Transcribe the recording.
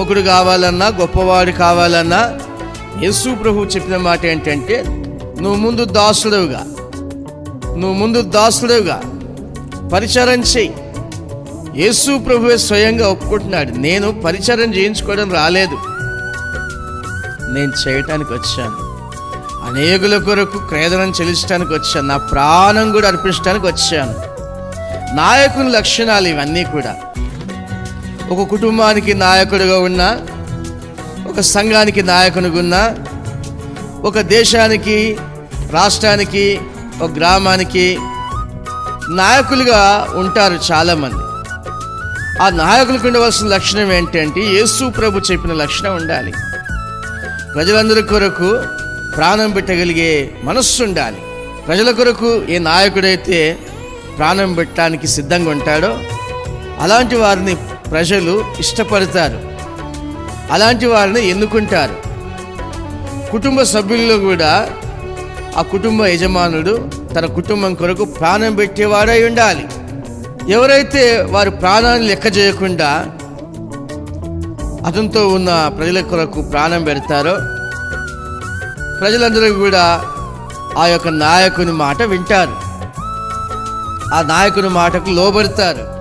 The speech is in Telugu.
ప్రముఖుడు కావాలన్నా గొప్పవాడు కావాలన్నా యేసు ప్రభు చెప్పిన మాట ఏంటంటే నువ్వు ముందు దాసుడుగా నువ్వు ముందు దాసుడుగా పరిచరం చెయ్యి. యేసు ప్రభువే స్వయంగా ఒప్పుకుంటున్నాడు. నేను పరిచరం చేయించుకోవడం రాలేదు. నేను చేయటానికి వచ్చాను. అనేకుల కొరకు క్రేదనం చెల్లించడానికి వచ్చాను. నా ప్రాణం కూడా అర్పించడానికి వచ్చాను. నాయకుని లక్షణాలు ఇవన్నీ కూడా ఒక కుటుంబానికి నాయకుడిగా ఉన్న ఒక సంఘానికి నాయకునిగా ఉన్న ఒక దేశానికి రాష్ట్రానికి ఒక గ్రామానికి నాయకులుగా ఉంటారు చాలామంది. ఆ నాయకులకు ఉండవలసిన లక్షణం ఏంటంటే యేసు ప్రభు చెప్పిన లక్షణం ఉండాలి. ప్రజలందరి కొరకు ప్రాణం పెట్టగలిగే మనస్సు ఉండాలి. ప్రజల కొరకు ఏ నాయకుడైతే ప్రాణం పెట్టడానికి సిద్ధంగా ఉంటాడో అలాంటి వారిని ప్రజలు ఇష్టపడతారు. అలాంటి వారిని ఎన్నుకుంటారు. కుటుంబ సభ్యుల్లో కూడా ఆ కుటుంబ యజమానుడు తన కుటుంబం కొరకు ప్రాణం పెట్టేవాడై ఉండాలి. ఎవరైతే వారి ప్రాణాన్ని లెక్క చేయకుండా అతనితో ఉన్న ప్రజల కొరకు ప్రాణం పెడతారో ప్రజలందరూ కూడా ఆ యొక్క నాయకుని మాట వింటారు. ఆ నాయకుని మాటకు లోబడతారు.